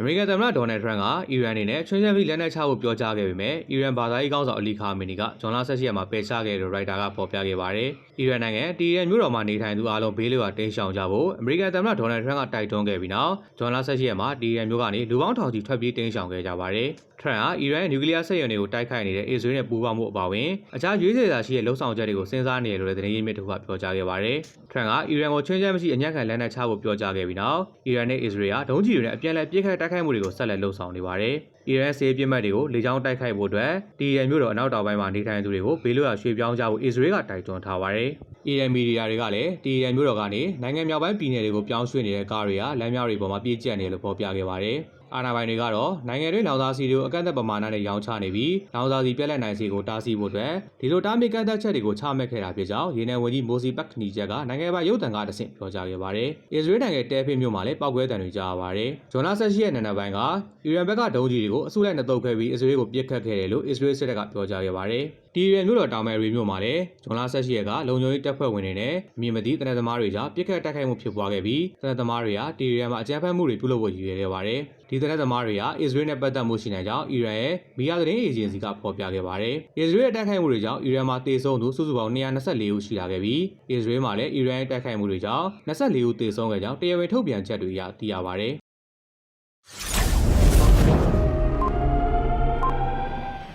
အမေရိကန်သမ္မတဒေါ်နယ်ထရန့်ကအီရန်အနေနဲ့ချွင်းချက်ပြီးလက်နက်ချဖို့ပြောကြားခဲ့ပေမဲ့အီရန်ဘာသာရေးကောင်းဆောင်အလီခါမီနီကဂျွန်လာဆက်ရှိရမှာပယ်ချခဲ့တယ်လို့ရိုက်တာကဖော်ပြခဲ့ပါတယ်။အီရန်နိုင်ငံတီရန်မြို့တော်မှာနေထိုင်သူအလုံးဘေးလွတ်ရာတင်းရှောင်ကြဖို့အမေရိကန်သမ္မတဒေါ်နယ်ထရန့်ကတိုက်တွန်းခဲ့ပြီးနောက်ဂျွန်လာဆက်ရှိရမှာတီရန်မြို့ကနေလူပေါင်းထောင်ချီထွက်ပြေးတင်းရှောင်ခဲ့ကြပါတယ်။ထရန့်ဟာအီရန်ရဲ့နျူကလ িয়ার စက်ရုံတွေကိုတိုက်ခိုက်နေတဲ့အစ္စရေးနဲ့ပူးပေါင်းမှုအပါအဝင်အခြားရွေးချယ်စာရှိတဲ့လှုပ်ဆောင်ချက်တွေကိုစဉ်းစားနေတယ်လို့လည်းသတင်းရင်းမြစ်တို့ကပြောကြားခဲ့ပါတယ်။ထရန့်ကအီရန်ကိုချွင်းချက်မရှိအညံ့ခံလက်နက်ချဖို့ပြောကြားခဲ့ပြီးနောက်အီရန်နဲ့အစ္စရေးကဒုံးကျည်တွေနဲ့အပြန်အလှန်ပြစ်ခတ်တိုက်ခိုက်မှုတွေကိုဆက်လက်လှုပ်ဆောင်နေပါတယ်။အီရန်စေပြစ်မှတ်တွေကိုလေကြောင်းတိုက်ခိုက်ဖို့အတွက်တီရန်မြို့တော်အနောက်တောင်ပိုင်းမှာနေထိုင်သူတွေကိုဘေးလွတ်ရာရွှေ့ပြောင်းကြဖို့အစ္စရေးကတိုက်တွန်းထားပါတယ်။အီရန်မီဒီယာတွေကလည်းတီရန်မြို့တော်ကနေနိုင်ငံမြောက်ပိုင်းပြည်နယ်တွေကိုပြောင်းရွှေ့နေတဲ့ကားတွေကလမ်းများတွေပေါ်မှာပြည့်ကျက်နေတယ်လို့ဖော်ပြခဲ့ပါတယ်။ အာဏာပိုင်တွေကတော့နိုင်ငံတွင်းလောင်စာဆီတွေကိုအကန့်အသတ်ပမာဏနဲ့ရောင်းချနေပြီးလောင်စာဆီပြက်လက်နိုင်စီကိုတားဆီးဖို့အတွက်ဒီလိုတားမြစ်ကန့်သတ်ချက်တွေကိုချမှတ်ခဲ့တာဖြစ်ကြောင်းရေနံဝန်ကြီးမိုစီပတ်ခနီချက်ကနိုင်ငံပိုင်ရုပ်သံကတဆင့်ပြောကြားခဲ့ပါတယ်။အစ္စရေးနိုင်ငံတဲဖိမြို့မှာလည်းပောက်ကွဲတံတွေကြားရပါတယ်။ဂျွန်လာဆက်ရှိရဲ့နန္ဒပိုင်းကအီရန်ဘက်ကဒုံးကျည်တွေကိုအစုလိုက်နှုတ်ခဲ့ပြီးအစ္စရေးကိုပစ်ခတ်ခဲ့တယ်လို့အစ္စရေးစစ်တပ်ကပြောကြားခဲ့ပါတယ်။တီရန်မြို့တော်တောင်မဲရီမြို့မှာလည်းဂျွန်လာဆက်ရှိရဲ့ကလုံခြုံရေးတပ်ဖွဲ့ဝင်တွေနဲ့အမြင့်မသိတနက်သမားတွေကြားပစ်ခတ်တိုက်ခိုက်မှုဖြစ်ပွားခဲ့ပြီးတနက်သမားတွေကတီရန်မှာအကြမ်းဖက်မှုတွေပြုလုပ်ဖို့ရည်ရွယ်ခဲ့ပါတယ်။ဒီတနက်သမားတွေကအစ္စရေးနဲ့ပတ်သက်မှုရှိနေကြောင်းအီရန်ရဲ့မီယာသတင်းအေဂျင်စီကဖော်ပြခဲ့ပါတယ်။အစ္စရေးရဲ့တိုက်ခိုက်မှုတွေကြောင့်အီရန်မှာတေဆုံးသူစုစုပေါင်း224ဦးရှိလာခဲ့ပြီးအစ္စရေးမှာလည်းအီရန်ရဲ့တိုက်ခိုက်မှုတွေကြောင့်24ဦးတေဆုံးခဲ့ကြောင်းတရားဝင်ထုတ်ပြန်ချက်တွေအရသိရပါတယ်